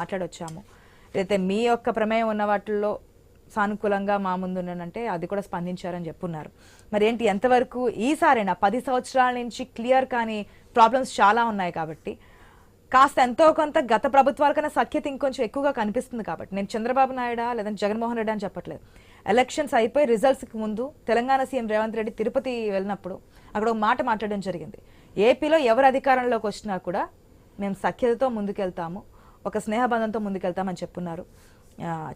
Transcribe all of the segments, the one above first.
మాట్లాడొచ్చాము. అయితే మీ యొక్క ప్రమేయం ఉన్న వాటిల్లో సానుకూలంగా మా ముందు ఉన్నానంటే అది కూడా స్పందించారని చెప్పున్నారు. మరి ఏంటి ఎంతవరకు ఈసారైనా పది సంవత్సరాల నుంచి క్లియర్ కానీ ప్రాబ్లమ్స్ చాలా ఉన్నాయి కాబట్టి కాస్త ఎంతో కొంత గత ప్రభుత్వాల కన్నా సఖ్యత ఇంకొంచెం ఎక్కువగా కనిపిస్తుంది కాబట్టి నేను చంద్రబాబు నాయుడా లేదంటే జగన్మోహన్ రెడ్డి అని చెప్పట్లేదు. ఎలక్షన్స్ అయిపోయి రిజల్ట్స్కి ముందు తెలంగాణ సీఎం రేవంత్ రెడ్డి తిరుపతి వెళ్ళినప్పుడు అక్కడ ఒక మాట మాట్లాడడం జరిగింది. ఏపీలో ఎవరు అధికారంలోకి వచ్చినా కూడా మేము సఖ్యతతో ముందుకెళ్తాము. ఒక స్నేహబంధంతో ముందుకెళ్తామని చెప్పున్నారు.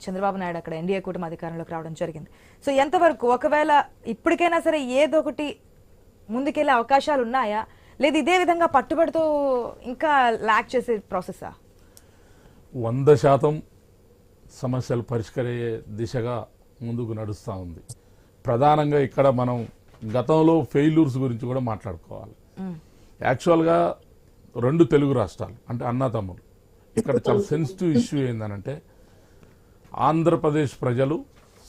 చంద్రబాబు నాయుడు అక్కడ ఎన్డీఏ కూటమి అధికారంలోకి రావడం జరిగింది. సో ఎంతవరకు ఒకవేళ ఇప్పటికైనా సరే ఏదో ఒకటి ముందుకెళ్ళే అవకాశాలు ఉన్నాయా? లేదు ఇదే విధంగా పట్టుబడుతూ ఇంకా లాక్ చేసే ప్రాసెసా? వంద శాతం సమస్యలు పరిష్కరయ్యే దిశగా ముందుకు నడుస్తూ ఉంది. ప్రధానంగా ఇక్కడ మనం గతంలో ఫెయిల్యూర్స్ గురించి కూడా మాట్లాడుకోవాలి. యాక్చువల్గా రెండు తెలుగు రాష్ట్రాలు అంటే అన్నా తమ్ముడు ఇక్కడ చాలా సెన్సిటివ్ ఇష్యూ ఏందనంటే ఆంధ్రప్రదేశ్ ప్రజలు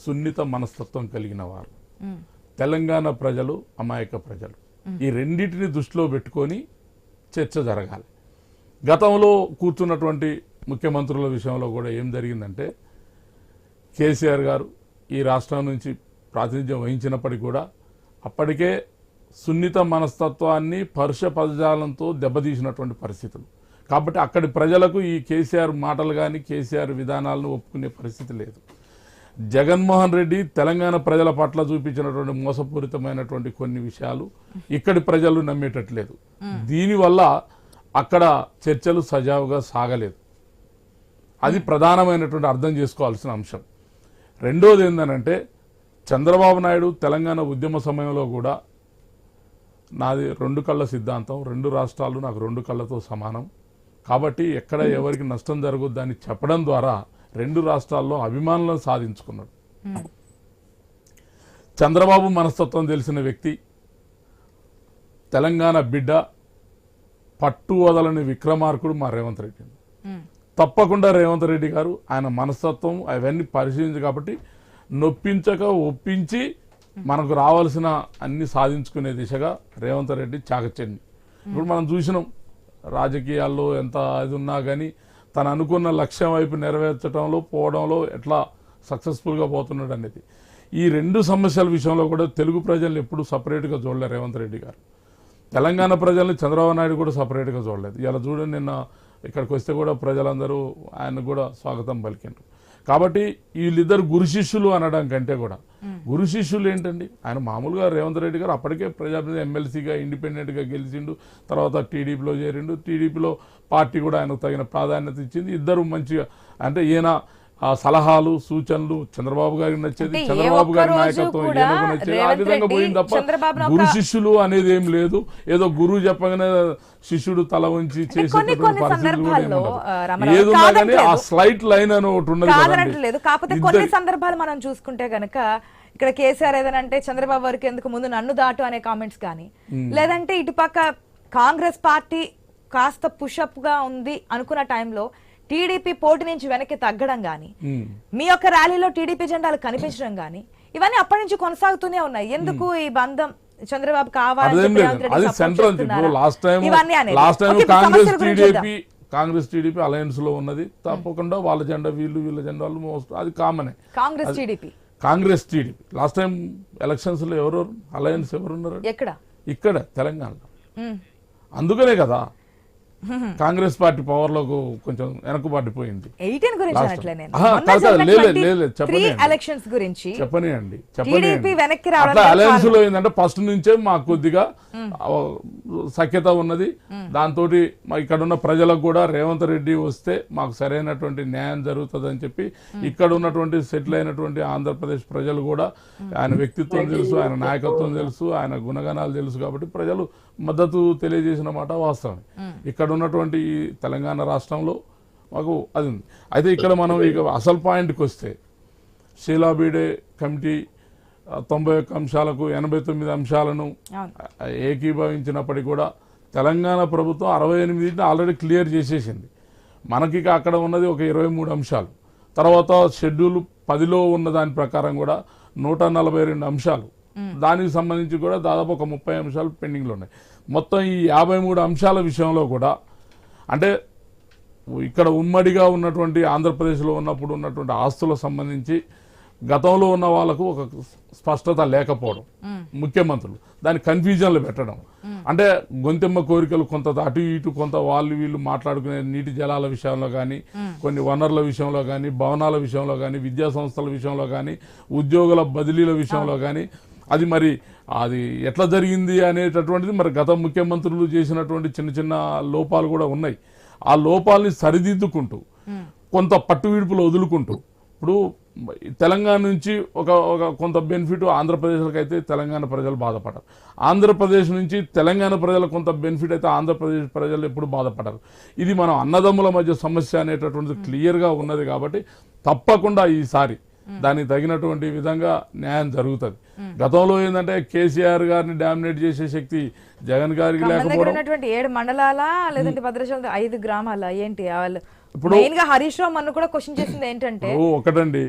సున్నిత మనస్తత్వం కలిగిన వారు. తెలంగాణ ప్రజలు అమాయక ప్రజలు. ఈ రెండింటిని దృష్టిలో పెట్టుకొని చర్చ జరగాలి. గతంలో కూర్చున్నటువంటి ముఖ్యమంత్రుల విషయంలో కూడా ఏం జరిగిందంటే కేసీఆర్ గారు ఈ రాష్ట్రం నుంచి ప్రాతినిధ్యం వహించినప్పటికీ కూడా అప్పటికే సున్నిత మనస్తత్వాన్ని పరుష పదజాలంతో దెబ్బతీసినటువంటి పరిస్థితులు. కాబట్టి అక్కడి ప్రజలకు ఈ కేసీఆర్ మాటలు కానీ కేసీఆర్ విధానాలను ఒప్పుకునే పరిస్థితి లేదు. జగన్మోహన్ రెడ్డి తెలంగాణ ప్రజల పట్ల చూపించినటువంటి మోసపూరితమైనటువంటి కొన్ని విషయాలు ఇక్కడి ప్రజలు నమ్మేటట్లేదు. దీనివల్ల అక్కడ చర్చలు సజావుగా సాగలేదు. అది ప్రధానమైనటువంటి అర్థం చేసుకోవాల్సిన అంశం. రెండోది ఏంటంటే చంద్రబాబు నాయుడు తెలంగాణ ఉద్యమ సమయంలో కూడా నాది రెండు కళ్ళ సిద్ధాంతం రెండు రాష్ట్రాలు నాకు రెండు కళ్ళతో సమానం. కాబట్టి ఎక్కడ ఎవరికి నష్టం జరగొద్దని చెప్పడం ద్వారా రెండు రాష్ట్రాల్లో అభిమానులను సాధించుకున్నాడు. చంద్రబాబు మనస్తత్వం తెలిసిన వ్యక్తి తెలంగాణ బిడ్డ పట్టు వదలని విక్రమార్కుడు మా రేవంత్ రెడ్డి. తప్పకుండా రేవంత్ రెడ్డి గారు ఆయన మనస్తత్వం అవన్నీ పరిశీలించి కాబట్టి నొప్పించక ఒప్పించి మనకు రావాల్సిన అన్ని సాధించుకునే దిశగా రేవంత్ రెడ్డి చాకచండి ఇప్పుడు మనం చూసినాం రాజకీయాల్లో ఎంత ఇది ఉన్నా కానీ తను అనుకున్న లక్ష్యం వైపు నెరవేర్చడంలో పోవడంలో ఎట్లా సక్సెస్ఫుల్గా పోతున్నాడు అనేది. ఈ రెండు సమస్యల విషయంలో కూడా తెలుగు ప్రజల్ని ఎప్పుడు సపరేట్గా చూడలేదు రేవంత్ రెడ్డి గారు. తెలంగాణ ప్రజల్ని చంద్రబాబు నాయుడు కూడా సపరేట్గా చూడలేదు. ఇలా చూడండి నిన్న ఇక్కడికి వస్తే కూడా ప్రజలందరూ ఆయన కూడా స్వాగతం పలికిండ్రు. కాబట్టి వీళ్ళిద్దరు గురు శిష్యులు అనడం కంటే కూడా. గురు శిష్యులు ఏంటండి? ఆయన మామూలుగా రేవంత్ రెడ్డి గారు అప్పటికే ప్రజాప్రతినిధి ఎమ్మెల్సీగా ఇండిపెండెంట్గా గెలిచిండు. తర్వాత టీడీపీలో చేరిండు. టీడీపీలో పార్టీ కూడా ఆయనకు తగిన ప్రాధాన్యత ఇచ్చింది. ఇద్దరు మంచిగా అంటే ఈయన ఆ సలహాలు సూచనలు చంద్రబాబు గారికి నచ్చేది చంద్రబాబు గారి నాయకత్వం ఈయనకు నచ్చేది. ఆ విధంగా పోయింది తప్ప గురు శిష్యులు అనేది ఏం లేదు. ఏదో గురువు చెప్పగానే శిష్యుడు తల ఉంచి చేసేటటువంటి కొన్ని పరిస్థితులు కూడా. ఆ, కానీ. స్లైట్ లైన్ అని ఒకటి ఉన్నది కాకపోతే కొన్ని సందర్భాలు మనం చూసుకుంటే గనక ఇక్కడ కేసీఆర్ ఏదైనా అంటే చంద్రబాబు వరకు ఎందుకు ముందు నన్ను దాటు అనే కామెంట్స్ కానీ లేదంటే ఇటుపక్క కాంగ్రెస్ పార్టీ కాస్త పుషప్గా ఉంది అనుకున్న టైంలో టీడీపీ పోటీ నుంచి వెనక్కి తగ్గడం గానీ. మీ యొక్క ర్యాలీలో టీడీపీ జెండాలు కనిపించడం గానీ ఇవన్నీ అప్పటి నుంచి కొనసాగుతూనే ఉన్నాయి. ఎందుకు ఈ బంధం చంద్రబాబు ఇప్పుడు కాంగ్రెస్. టీడీపీ కాంగ్రెస్ టీడీపీ అలయన్స్లో ఉన్నది. తప్పకుండా వాళ్ళ జెండా వీళ్ళు వీళ్ళ జెండా వాళ్ళు మోస్ట్ అది కామనే Congress TDP. Congress TDP. Last time ఎలక్షన్స్లో ఎవరు అలయన్స్ ఎవరున్నారు ఎక్కడ? ఇక్కడ తెలంగాణలో. అందుకనే కదా కాంగ్రెస్ పార్టీ పవర్లోకి కొంచెం వెనకబడిపోయింది ఎయిటీన్ గురించి Last అనట్లే time. నేను ఆహా, మొన్న కాదు, కాదు, జరిగిన లేదు, 23 లేదు, లేదు, చెప్పనీయండి. ఎలక్షన్స్ గురించి చెప్పనియండి అట్లా అలయన్స్. లో ఏంటంటే ఫస్ట్ నుంచే మాకు కొద్దిగా ఆ, సఖ్యత ఉన్నది. దాంతో ఇక్కడ ఉన్న ప్రజలకు కూడా రేవంత్ రెడ్డి వస్తే మాకు సరైనటువంటి న్యాయం జరుగుతుంది అని చెప్పి ఇక్కడ ఉన్నటువంటి సెటిల్ అయినటువంటి ఆంధ్రప్రదేశ్ ప్రజలు కూడా ఆయన వ్యక్తిత్వం తెలుసు ఆయన నాయకత్వం తెలుసు ఆయన గుణగణాలు తెలుసు కాబట్టి ప్రజలు మద్దతు తెలియజేసిన మాట వాస్తవం ఇక్కడ ఉన్నటువంటి ఈ తెలంగాణ రాష్ట్రంలో మాకు అది ఉంది. అయితే ఇక్కడ మనం ఇక అసలు పాయింట్కి వస్తే షీలా బీడే కమిటీ తొంభై ఒక్క అంశాలకు ఎనభై తొమ్మిది అంశాలను ఏకీభవించినప్పటికీ కూడా తెలంగాణ ప్రభుత్వం అరవై ఎనిమిదిని ఆల్రెడీ క్లియర్ చేసేసింది. మనకి అక్కడ ఉన్నది ఒక ఇరవై మూడు అంశాలు. తర్వాత షెడ్యూల్ పదిలో ఉన్న దాని ప్రకారం కూడా నూట నలభై రెండు అంశాలు. దానికి సంబంధించి కూడా దాదాపు ఒక ముప్పై అంశాలు పెండింగ్లో ఉన్నాయి. మొత్తం ఈ యాభై మూడు అంశాల విషయంలో కూడా అంటే ఇక్కడ ఉమ్మడిగా ఉన్నటువంటి ఆంధ్రప్రదేశ్లో ఉన్నప్పుడు ఉన్నటువంటి ఆస్తులకు సంబంధించి గతంలో ఉన్న వాళ్ళకు ఒక స్పష్టత లేకపోవడం ముఖ్యమంత్రులు దాని కన్ఫ్యూజన్లు పెట్టడం. అంటే గొంతెమ్మ కోరికలు కొంత అటు ఇటు కొంత వాళ్ళు వీళ్ళు మాట్లాడుకునే నీటి జలాల విషయంలో కానీ కొన్ని వనరుల విషయంలో కానీ భవనాల విషయంలో కానీ విద్యా సంస్థల విషయంలో కానీ ఉద్యోగుల బదిలీల విషయంలో కానీ అది మరి అది ఎట్లా జరిగింది అనేటటువంటిది మరి గత ముఖ్యమంత్రులు చేసినటువంటి చిన్న చిన్న లోపాలు కూడా ఉన్నాయి. ఆ లోపాలని సరిదిద్దుకుంటూ కొంత పట్టు విడుపులు వదులుకుంటూ ఇప్పుడు తెలంగాణ నుంచి ఒక ఒక కొంత బెనిఫిట్ ఆంధ్రప్రదేశ్కి అయితే తెలంగాణ ప్రజలు బాధపడరు. ఆంధ్రప్రదేశ్ నుంచి తెలంగాణ ప్రజలకు కొంత బెనిఫిట్ అయితే ఆంధ్రప్రదేశ్ ప్రజలు ఎప్పుడు బాధపడరు. ఇది మనం అన్నదమ్ముల మధ్య సమస్య అనేటటువంటిది క్లియర్గా ఉన్నది కాబట్టి తప్పకుండా ఈసారి దానికి తగినటువంటి విధంగా న్యాయం జరుగుతుంది. గతంలో ఏంటంటే కేసీఆర్ గారిని డామినేట్ చేసే శక్తి జగన్ గారికి లేకపోవడం ఏడు మండలాల లేదంటే భద్రాచలం ఐదు గ్రామాల ఏంటి వాళ్ళు? మెయిన్గా హరీష్ రావు మన కూడా క్వశ్చన్ చేసింది ఏంటంటే ఓ ఒకటండి.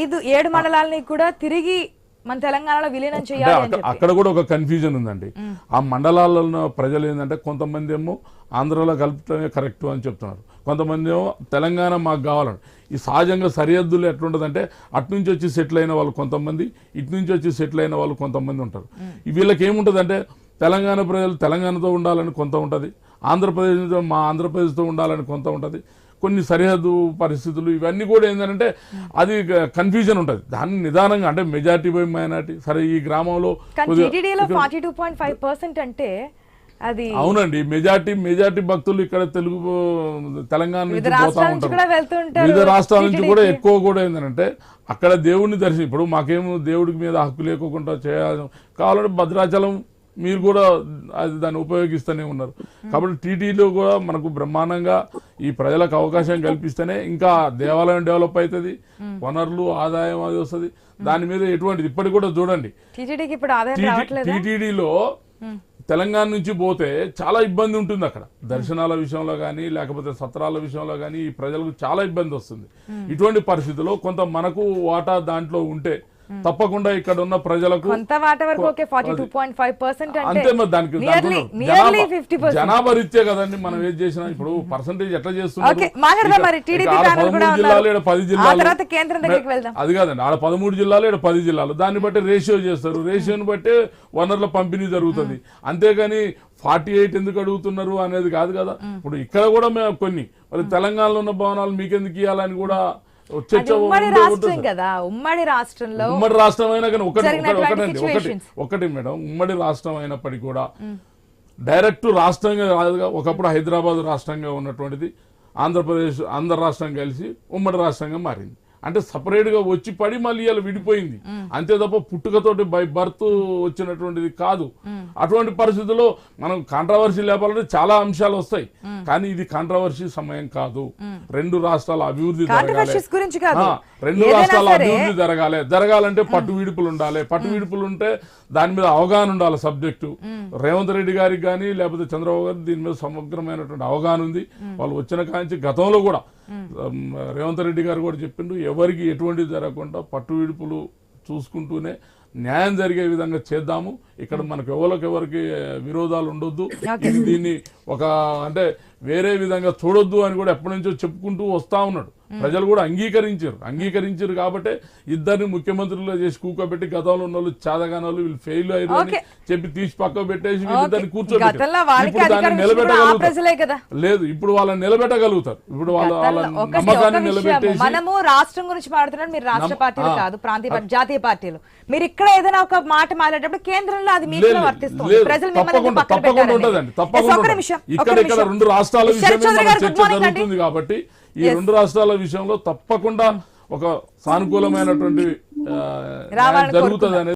ఐదు ఏడు మండలాలని కూడా తిరిగి మన తెలంగాణలో విలీనం చేయాలి అక్కడ కూడా ఒక కన్ఫ్యూజన్ ఉందండి. ఆ మండలాల్లో ప్రజలు ఏంటంటే కొంతమంది ఏమో ఆంధ్రలో కలుపుతమే కరెక్ట్ అని చెప్తున్నారు. కొంతమంది ఏమో తెలంగాణ మాకు కావాలని ఈ సహజంగా సరిహద్దులు ఎట్లుంటుందంటే అటు నుంచి వచ్చి సెటిల్ అయిన వాళ్ళు కొంతమంది ఇటు నుంచి వచ్చి సెటిల్ అయిన వాళ్ళు కొంతమంది ఉంటారు. వీళ్ళకి ఏముంటుందంటే తెలంగాణ ప్రజలు తెలంగాణతో ఉండాలని కొంత ఉంటుంది ఆంధ్రప్రదేశ్ మా ఆంధ్రప్రదేశ్తో ఉండాలని కొంత ఉంటుంది. కొన్ని సరిహద్దు పరిస్థితులు ఇవన్నీ కూడా ఏంటంటే అది కన్ఫ్యూజన్ ఉంటుంది. దాన్ని నిదానంగా అంటే మెజార్టీ బై మైనార్టీ సరే ఈ గ్రామంలో అంటే అది అవునండి మెజార్టీ మెజార్టీ భక్తులు ఇక్కడ తెలుగు తెలంగాణ నుంచి వివిధ పోతా రాష్ట్రాల నుంచి ఉంటారు. వివిధ రాష్ట్రాల నుంచి కూడా. ఎక్కువ కూడా ఏంటంటే అక్కడ దేవుడిని దర్శనం ఇప్పుడు మాకేమో దేవుడికి మీద హక్కు లేకోకుండా చేయాలి. కావాలంటే భద్రాచలం మీరు కూడా అది దాన్ని ఉపయోగిస్తూనే ఉన్నారు. కాబట్టి టీటీలో కూడా మనకు బ్రహ్మాండంగా ఈ ప్రజలకు అవకాశం కల్పిస్తేనే ఇంకా దేవాలయం డెవలప్ అవుతుంది వనరులు ఆదాయం అది వస్తుంది. దాని మీద ఎటువంటిది? ఇప్పటికి కూడా చూడండి. టీటీడీలో తెలంగాణ నుంచి పోతే చాలా ఇబ్బంది ఉంటుంది అక్కడ. దర్శనాల విషయంలో కానీ లేకపోతే సత్రాల విషయంలో కానీ ఈ ప్రజలకు చాలా ఇబ్బంది వస్తుంది. ఇటువంటి పరిస్థితుల్లో కొంత మనకు వాటా దాంట్లో ఉంటే తప్పకుండా ఇక్కడ ఉన్న ప్రజలకు అంతే మరి దానికి జనాభా- రీత్యా కదండి మనం ఏది చేసినా. ఇప్పుడు పర్సంటేజ్ ఎట్లా జిల్లాలు ఉన్నారు. ఈడ పది జిల్లాలు. అది కాదండి ఆడ పదమూడు జిల్లాలు ఇక్కడ పది జిల్లాలు. దాన్ని బట్టి రేషియో చేస్తారు. రేషియోని బట్టే వనరుల పంపిణీ జరుగుతుంది. అంతేగాని ఫార్టీ ఎయిట్ ఎందుకు అడుగుతున్నారు అనేది కాదు కదా. ఇప్పుడు ఇక్కడ కూడా మేము కొన్ని. మరి తెలంగాణలో ఉన్న భవనాలు మీకెందుకు ఇవ్వాలని కూడా ఉమ్మడి రాష్ట్రం. కదా ఉమ్మడి రాష్ట్రంలో ఉమ్మడి రాష్ట్రం అయినా కానీ ఒకటి ఒకటి. ఒకటి మేడం ఉమ్మడి రాష్ట్రం అయినప్పటికీ కూడా డైరెక్ట్ రాష్ట్రంగా కాదుగా ఒకప్పుడు హైదరాబాద్ రాష్ట్రంగా ఉన్నటువంటిది ఆంధ్రప్రదేశ్ ఆంధ్ర రాష్ట్రం కలిసి ఉమ్మడి రాష్ట్రంగా మారింది అంటే సపరేట్గా వచ్చి పడి మళ్ళీ ఇలా విడిపోయింది. అంతే తప్ప పుట్టుకతోటి బై బర్త్ వచ్చినటువంటిది కాదు. అటువంటి పరిస్థితుల్లో మనం కాంట్రవర్సీ లేపాలంటే చాలా అంశాలు వస్తాయి. కానీ ఇది కాంట్రవర్సీ సమయం కాదు. రెండు రాష్ట్రాల అభివృద్ధి రెండు రాష్ట్రాల అభివృద్ధి జరగాలి. జరగాలంటే పట్టు విడుపులు ఉండాలి. పట్టు విడుపులు ఉంటే దాని మీద అవగాహన ఉండాలి సబ్జెక్టు రేవంత్ రెడ్డి గారికి కానీ లేకపోతే చంద్రబాబు గారికి దీని మీద సమగ్రమైనటువంటి అవగాహన ఉంది. వాళ్ళు వచ్చిన కాంచి గతంలో కూడా రేవంత్ రెడ్డి గారు కూడా చెప్పిండు ఎవరికి ఎటువంటిది జరగకుండా పట్టు విడుపులు చూసుకుంటూనే న్యాయం జరిగే విధంగా చేద్దాము. ఇక్కడ మనకు ఎవరికి ఎవరికి విరోధాలు ఉండొద్దు. ఇది దీన్ని ఒక అంటే వేరే విధంగా చూడొద్దు అని కూడా ఎప్పటి నుంచో చెప్పుకుంటూ వస్తా ఉన్నాడు. ప్రజలు కూడా అంగీకరించారు. అంగీకరించారు కాబట్టి ఇద్దరిని ముఖ్యమంత్రులుగా చేసి కూకోబెట్టి గతంలో ఉన్న వాళ్ళు చాదగానోళ్ళు వీళ్ళు ఫెయిల్ అయ్యారు అని. చెప్పి తీసి పక్క పెట్టేసి. వీళ్ళిద్దరిని కూర్చోబెట్టారు. కదా. లేదు ఇప్పుడు వాళ్ళని నిలబెట్టగలుగుతారు. ఇప్పుడు వాళ్ళ వాళ్ళ నమ్మకాన్ని నిలబెట్టేసి మనము రాష్ట్రం గురించి మాట్లాడుతున్నాం మీరు రాష్ట్ర పార్టీలు. కాదు ప్రాంతీయ జాతీయ పార్టీలు. మీరు ఇక్కడ ఏదైనా ఒక మాట మాట్లాడేటప్పుడు కేంద్రంలో అది మీకు లేదు, వర్తిస్తుంది. ప్రజలు మిమ్మల్ని తప్పకుండా. ఉంటదండి తప్పకుండా ఇక్కడ ఇక్కడ. రెండు రాష్ట్రాల విషయమే గారు, చర్చ. జరుగుతుంది కాబట్టి ఈ. రెండు రాష్ట్రాల విషయంలో తప్పకుండా ఒక సానుకూలమైనటువంటి జరుగుతుంది అనేది